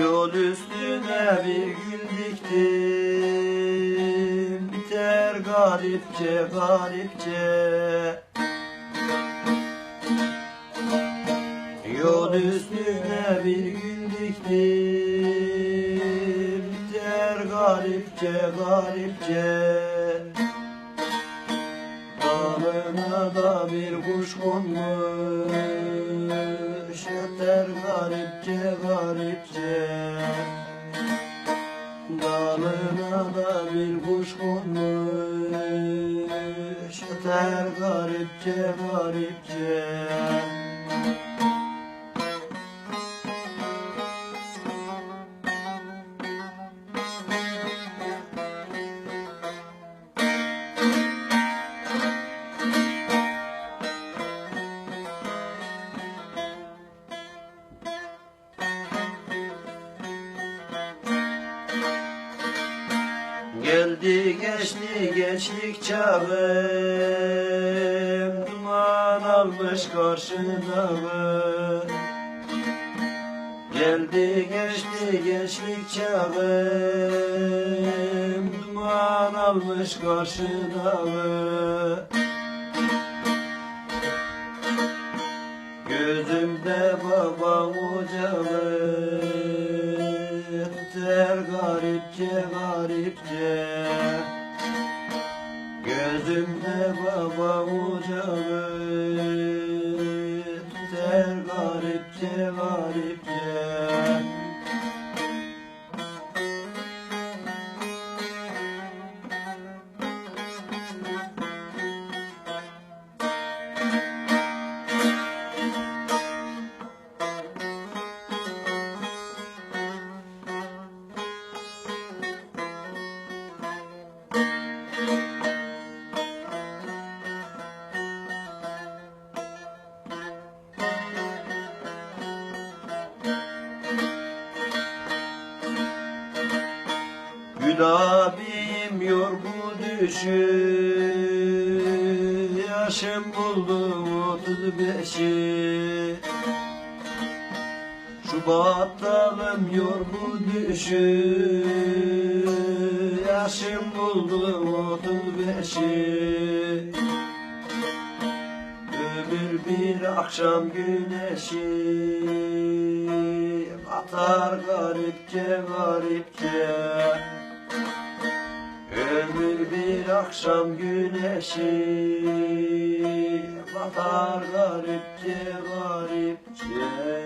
Yol üstüne bir gül diktim Biter garipçe garipçe. Yol üstüne bir gül diktim Biter garipçe garipçe. Dalına da bir kuş konmuş Yeter garipçe garipçe. Dalına da bir kuş konmuş. Yeter garipçe garipçe Geldi geçti gençlik çağım Duman almış karşıdağı Geldi geçti gençlik çağım Duman almış karşıdağı Gözümde babam ocağı Tüter garipçe garipçe. Gözümde babam ocağı Gül abim yorgu düşü. Yaşım buldu otuz beşi. Şu battalım yorgu düşü. Yaşım buldu otuz beşi. Ömür bir akşam güneşi. Batar garipçe garipçe akşam güneşi Batar garipçe garipçe